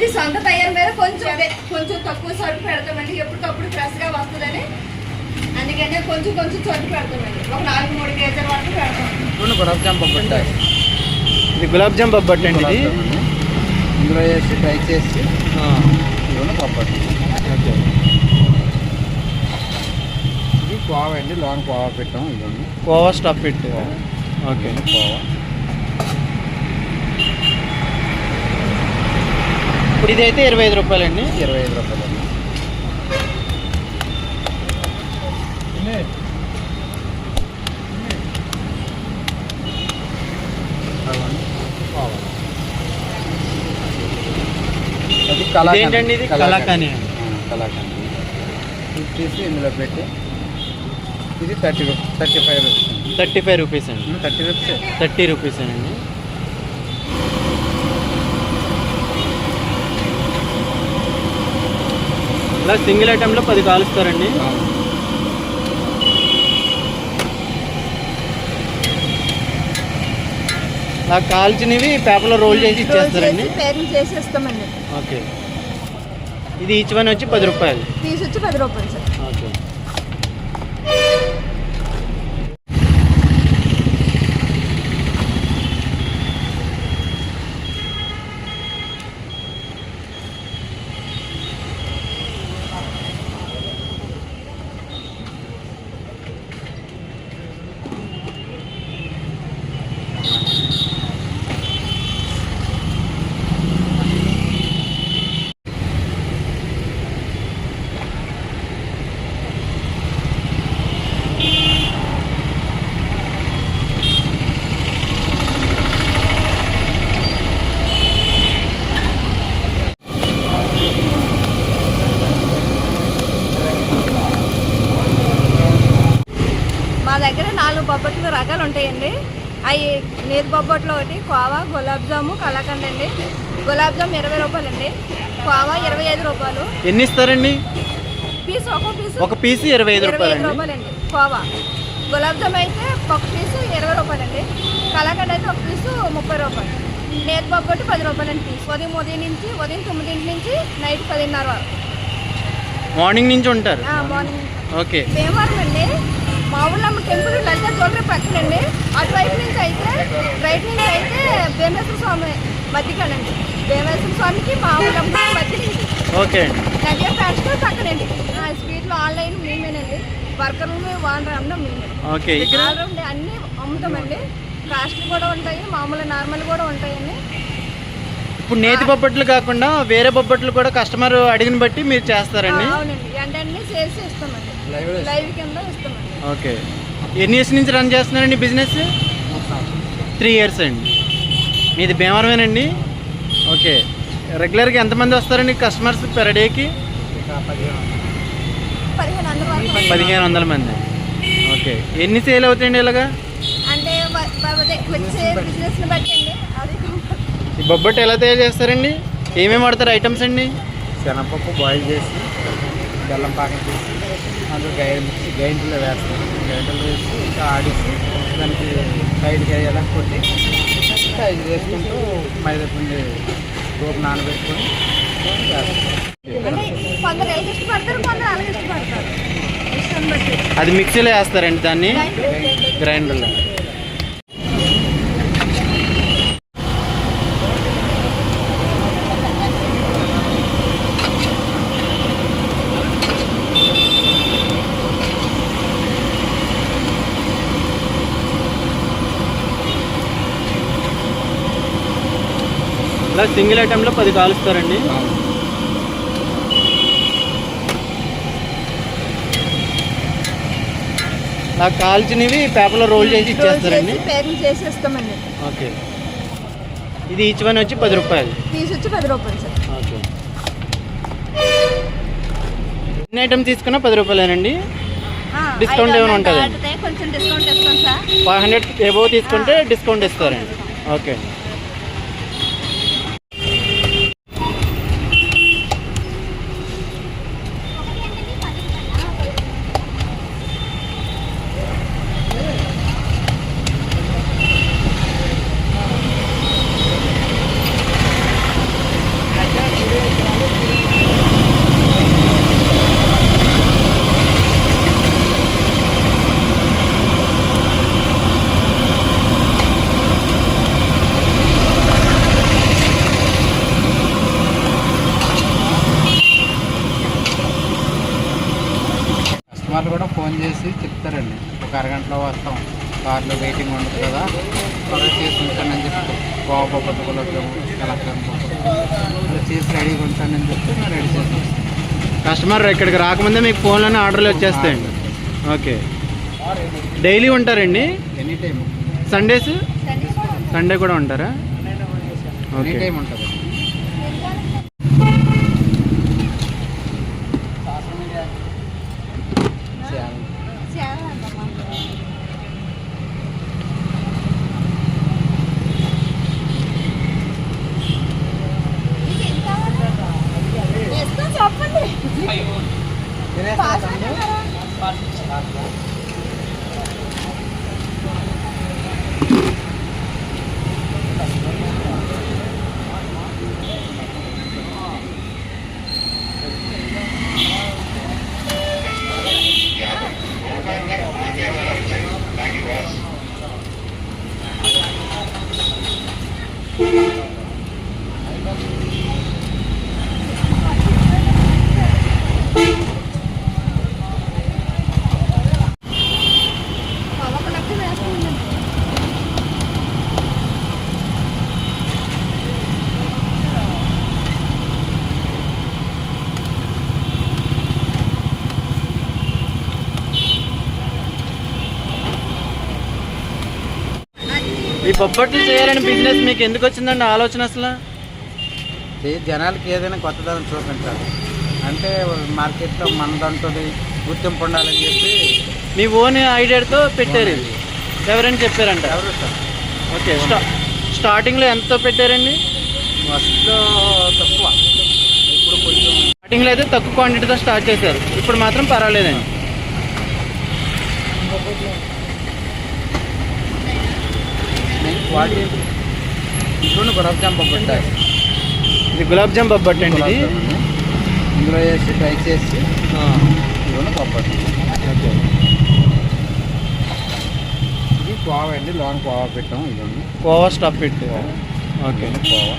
ఇది సొంత తయారు మీద కొంచెం అదే కొంచెం తక్కువ సరుకు పెడతామండి. ఎప్పటికప్పుడు ఫ్రెష్గా వస్తుందని. అందుకనే కొంచెం కొంచెం సరుకు పెడతామండి. ఒక నాలుగు మూడు కేజీల వరకు పెడతాం ఇది గులాబ్ జామ్ బొబ్బట్టు అండి ఇది. ఇందులో వేసి ఫ్రై చేసి ఇది కోవ అండి లోన కోవ పెట్టాం ఇవన్నీ khoa stuff it okay khoa. ఇప్పుడు ఇదైతే ఇరవై ఐదు రూపాయలండి. ఇరవై ఐదు రూపాయలు. అండి అవన్నీ కోవ. అది ఇదేంటండి ఇది? కలాకాని కలాకండి ఇది తీసి ఇందులో పెట్టి ఇది థర్టీ థర్టీ ఫైవ్ రూపీస్ అండి. థర్టీ ఫైవ్ రూపీస్ అండి. థర్టీ రూపీస్ థర్టీ రూపీస్ అండి? ఇలా సింగిల్ ఐటెంలో పది కాలుస్తారండి. ఇలా కాల్చినవి పేపర్లో రోల్ చేసి ఇచ్చేస్తారండి. ఓకే. ఇది ఈచ్ వన్ వచ్చి పది రూపాయలు. పీస్ వచ్చి పది రూపాయలు సార్ ఓకే మా దగ్గర నాలుగు బొబ్బట్లు రకాలు ఉంటాయండి అవి నేతి బొబ్బట్లు ఒకటి కోవా గులాబ్ జాము కలాకండ్ అండి. గులాబ్ జామ్ ఇరవై రూపాయలు అండి కోవా ఇరవై ఐదు రూపాయలు. ఎన్ని ఇస్తారండి? పీస్ ఒక పీస్ ఒక పీస్ ఇరవై ఐదు ఇరవై ఐదు రూపాయలండి. రూపాయలండి. కోవా. గులాబ్ జామ్ అయితే ఒక పీసు ఇరవై రూపాయలండి. కలాకండ్ అయితే ఒక పీసు ముప్పై రూపాయలు. నేతి బొబ్బట్టు పది రూపాయలండి పీస్. ఉదయం ఉదయం నుంచి ఉదయం తొమ్మిదింటి నుంచి నైట్ పదిన్నర వరకు. మార్నింగ్ నుంచి ఉంటారు? Morning okay. భీమవరం అండి మా ఊళ్ళో టెంపుల్ లలిత జ్యువెలరీ పక్కనండి. అటువైపు నుంచి అయితే రైట్ నుంచి అయితే భీమేశ్వర స్వామి మధ్యకానండి భీమేశ్వర స్వామికి మా ఊళ్ళో మధ్య నుంచి ఓకే. అండి నదియా ఫ్యాషన్ పక్కనండి. ఆ స్వీట్లో ఆన్లైన్ మేమేనండి. వర్కర్లు వానర్ అమ్మడం మేమే. ఓకే. ఇక్కడ ఆల్రౌండ్ అన్నీ అమ్ముతామండి. కాస్ట్లు కూడా ఉంటాయి మామూలు నార్మల్ కూడా ఉంటాయండి. ఇప్పుడు నేతి బొబ్బట్లు కాకుండా వేరే బొబ్బట్లు కూడా కస్టమర్ అడిగిన బట్టి మీరు చేస్తారండి? అవునండి. ఎండన్నీ చేసి ఇస్తామండి లైవ్ లైవ్ కింద ఇస్తామండి. ఓకే. ఎన్ని ఇయర్స్ నుంచి రన్ చేస్తున్నారండి బిజినెస్? త్రీ ఇయర్స్ అండి. మీది భీమవరమేనండి? ఓకే. రెగ్యులర్గా ఎంతమంది వస్తారండి కస్టమర్స్ పెర్ డేకి? పదిహేను వందల వరకు పదిహేను వందల మంది. ఓకే. ఎన్ని సేల్ అవుతాయండి ఇలాగా? బొబ్బట్టు ఎలా తయారు చేస్తారండి? ఏమేమి వాడతారు ఐటమ్స్ అండి? శనగపప్పు బాయిల్ చేసి బెల్లం పాకం చేసి అందులో గై మిక్సీ గైంట్లో వేస్తాం. గైంట్లో వేసి ఇంకా ఆడిసి దానికి సైడ్కి అయ్యేలా కొట్టి సైజ్ చేసుకుంటూ మైదా పిండి రూపు నానబెట్టుకొని అది మిక్సీలో వేస్తారండి దాన్ని? గ్రైండర్లో సింగిల్ ఐటెంలో పది కాలుస్తారండి. నాకు కాల్చినవి పేపర్లో రోల్ చేసి ఇచ్చేస్తారండి. పేరెంట్ చేసి ఇస్తామండి ఓకే. ఇది ఈచ్ వన్ వచ్చి పది రూపాయలు. పీస్ వచ్చి పది రూపాయలు సార్. ఓకే. ఎన్ని ఐటమ్ తీసుకున్నా పది రూపాయలేనండి. ఐదు ఏమైనా ఉంటుందా? దాటితే కొంచెం డిస్కౌంట్ ఇస్తాం సార్. ఫైవ్ హండ్రెడ్ ఎబో తీసుకుంటే డిస్కౌంట్ ఇస్తారండి. ఓకే ఫోన్ చేసి చెప్తారండి ఒక అరగంటలో వస్తాం కార్లో వెయిటింగ్ ఉండదు కదా. త్వరగా చేసి గోవా పప్పు గులాబ్ జాము కలెక్షన్ అలా చేసి రెడీగా ఉంటానని చెప్తే మేము రెడీ చేసి వస్తాం కస్టమర్ ఇక్కడికి రాకముందే మీకు ఫోన్లోనే ఆర్డర్లు వచ్చేస్తాయండి. ఓకే. డైలీ ఉంటారండి? Any time Sundays? సండే కూడా ఉంటుంది. సండే కూడా ఉంటారా? Any okay. టైం ఉంటుంది ఈ బొబ్బట్లు చేయాలని బిజినెస్ మీకు ఎందుకు వచ్చిందండి ఆలోచన అసలు? జనాలకి ఏదైనా కొత్తదనం చూపించాలి. అంటే మార్కెట్లో మనదంటుంది గుర్తింపు ఉండాలని చెప్పి మీ ఓన్ ఐడియాతో పెట్టారు. ఇది ఎవరైనా చెప్పారంట? ఎవరు సార్? ఓకే స్టా స్టార్టింగ్లో ఎంతో పెట్టారండి? ఫస్ట్లో తక్కువ. ఇప్పుడు కొంచెం స్టార్టింగ్లో అయితే తక్కువ క్వాంటిటీతో స్టార్ట్ చేశారు. ఇప్పుడు మాత్రం పర్వాలేదండి. నేను క్వాలిటీ ఇంట్లో గులాబ్ జామ్ ఇది గులాబ్ జామ్ బొబ్బట్టు అండి ఇది? ఇందులో వేసి ఫ్రై చేసి పప్పట్టు ఓకే. ఇది కోవా అండి లోన్ కోవా పెట్టాం ఇదండి. కోవా స్టఫ్ పెట్టి ఓకే. కోవా.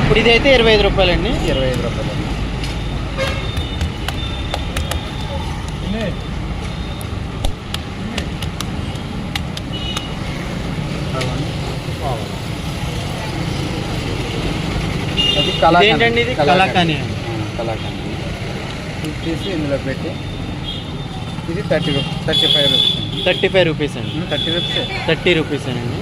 ఇప్పుడు ఇదైతే ఇరవై ఐదు రూపాయలండి. ఇరవై ఐదు రూపాయలు అండి అవ్వండి. కోవా. అది. ఏంటండి ఇది. కలాకాని తీసి ఇందులో పెట్టి ఇది thirty rupees thirty five rupees thirty five rupees అండి. Thirty rupees. థర్టీ రూపీస్ అండి.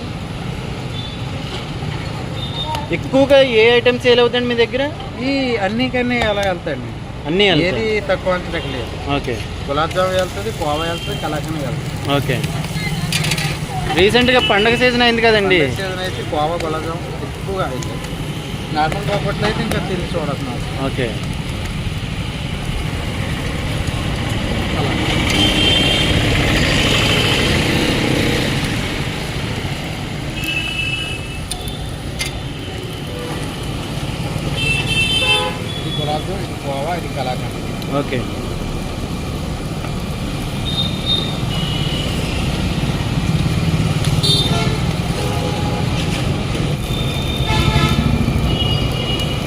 ఎక్కువగా ఏ ఐటమ్స్ సేల్ అవుతాయండి మీ దగ్గర? ఈ అన్ని కన్నీ అలా వెళ్తాయండి. అన్నీ ఏది తక్కువ అంత లేదు. ఓకే. గులాబ్ జామ్ వెళ్తుంది కోవా వెళ్తుంది కలాకండ్ వెళ్తుంది. ఓకే. రీసెంట్గా పండగ సీజన్ అయింది కదండి. సీజన్ అయితే కోవా గులాబ్ జామ్ ఎక్కువగా అయితే నార్మల్ బాపట్లో అయితే ఇంకా తిరిగి చూడదు ఓకే. ఇది గులాబ్ ఇది కోవా ఇది కలాకండ్. ఓకే.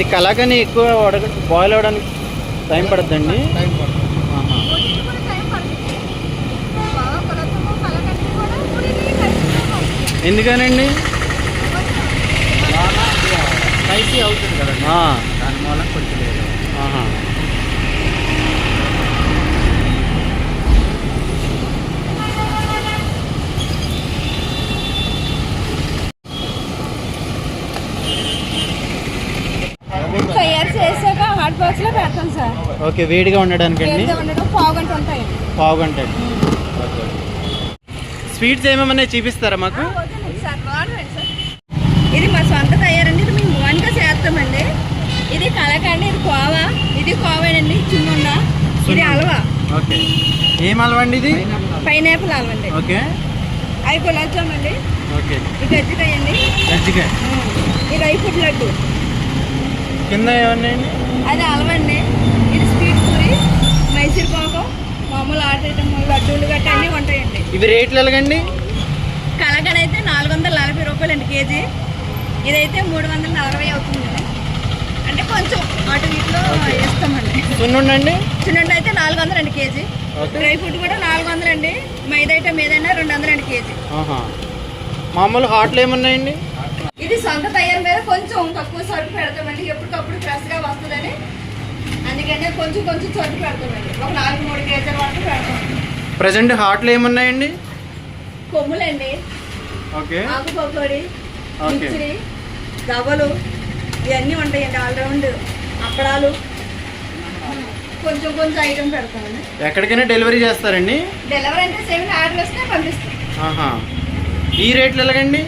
ఇది కలాకని ఎక్కువ ఉడక బాయిల్ అవ్వడానికి టైం పడుతుందండి. టైం పడుతుంది. ఎందుకనండి? స్పైసీ అవుతుంది కదండి. ఆ, దాని మూలం కొంచెం లేదు. హాట్ బాక్స్లో పెడతాం సార్. ఓకే వేడిగా ఉండడానికి అండి ఉండడం పావు గంట ఉంటాయి. పావు గంట అండి. ఓకే. స్వీట్స్ ఏమేమన్నా చూపిస్తారా మాకు? ఇది మా సొంత తయారండి ఇది మేము ఓన్గా చేస్తామండి. ఇది కలకండి ఇది కోవా. ఇది కోవేనండి చిన్నున్న. ఇది హల్వా ఓకే. ఏం అలవండి ఇది? పైనాపిల్ హల్వా అండి. ఓకే. అవి గులాబ్ జామ్ అండి ఓకే ఇది గజ్జికాయ. అండి గజ్జికాయ ఇది ఫ్రూట్ లడ్డు. కింద ఏమన్నాయండి అది హల్వా అండి ఇది స్వీట్ పూరి మైసూర్ పాకం మామూలు ఆట ఐటమ్ లడ్డూలు గట్ట అన్నీ ఉంటాయండి. ఇవి రేట్లు ఎలాగండి? కలగడ అయితే నాలుగు వందల నలభై రూపాయలు అండి కేజీ. ఇదైతే మూడు వందల నలభై అవుతుంది. అంటే కొంచెం అటు ఇట్లో వేస్తామండి. సున్నుండి అండి చిన్నట్టు అయితే నాలుగు వందలు అండి కేజీ డ్రై ఫ్రూట్ కూడా నాలుగు వందలు అండి మైదా ఐటమ్ ఏదైనా రెండు వందలు అండి కేజీ మామూలు హాట్లు ఏమున్నాయండి? ఇది సొంత తయారు మీద కొంచెం తక్కువ సరుకు పెడతామండి. ఎప్పటికప్పుడు ఫ్రెష్గా వస్తుందని. అందుకనే కొంచెం కొంచెం సరుకు పెడతామండి. ఒక నాలుగు మూడు కేజీల వరకు పెడతాం. ప్రజెంట్ హాట్లు ఏమున్నాయండి? కొమ్ములండి. ఓకే. ఆకు పకోడి ఓకే. మిక్చరి గవ్వలు ఇవన్నీ ఉంటాయండి ఆల్రౌండ్ అప్పడాలు. కొంచెం కొంచెం ఐటమ్ పెడతామండి. ఎక్కడికైనా డెలివరీ చేస్తారండి? డెలివరీ అంటే సేమ్ ఆర్డర్ వస్తే పంపిస్తాం ఈ రేట్లు ఎలాగండి?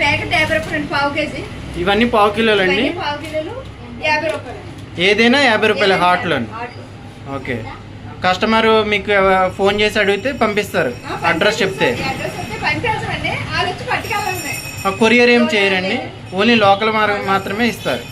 ప్యాకెట్ యాభై రూపాయలు అండి పావు కేజీ. ఇవన్నీ పావు కిలోలు యాభై రూపాయలు. ఏదైనా యాభై రూపాయల హాట్లు. ఓకే. కస్టమర్ మీకు ఫోన్ చేసి అడిగితే పంపిస్తారు. అడ్రస్ చెప్తే. కొరియర్ ఏం చేయరండి. ఓన్లీ లోకల్ మాత్రమే ఇస్తారు.